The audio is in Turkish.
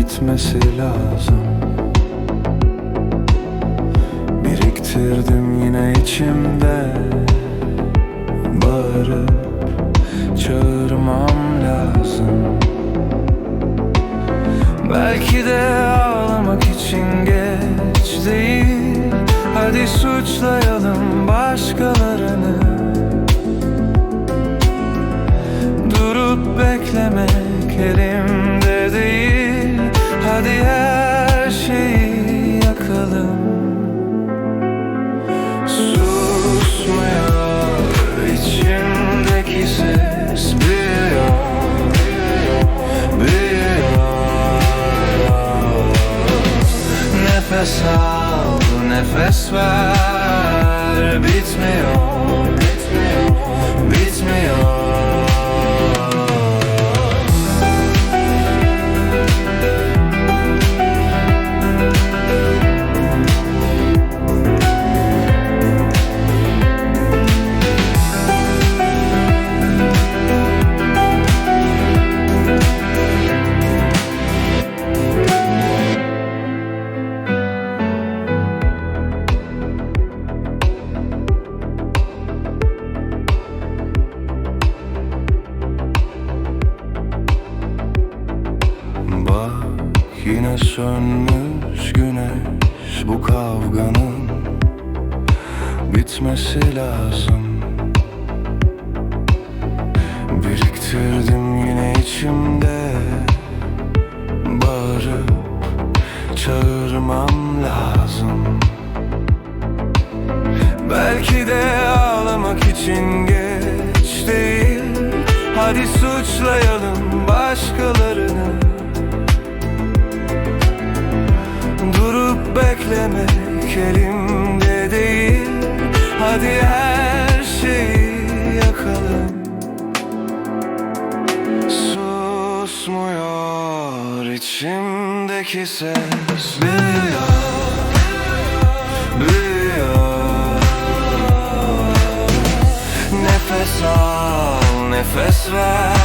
bitmesi lazım. Biriktirdim yine içimde Bağırıp çağırmam lazım. Belki de ağlamak için geç değil. Hadi suçlayalım başkalarını. Durup beklemek elimde değil nefes ver Bitmiyor, bitmiyor, yine sönmüş güneş Bu kavganın bitmesi lazım. Biriktirdim yine içimde Bağırıp çağırmam lazım. Belki de ağlamak için geç değil Hadi suçlayalım başkalarını beklemek elimde değil. Hadi her şeyi yakalım. Susmuyor içimdeki ses. Büyüyor, büyüyor. Nefes al, nefes ver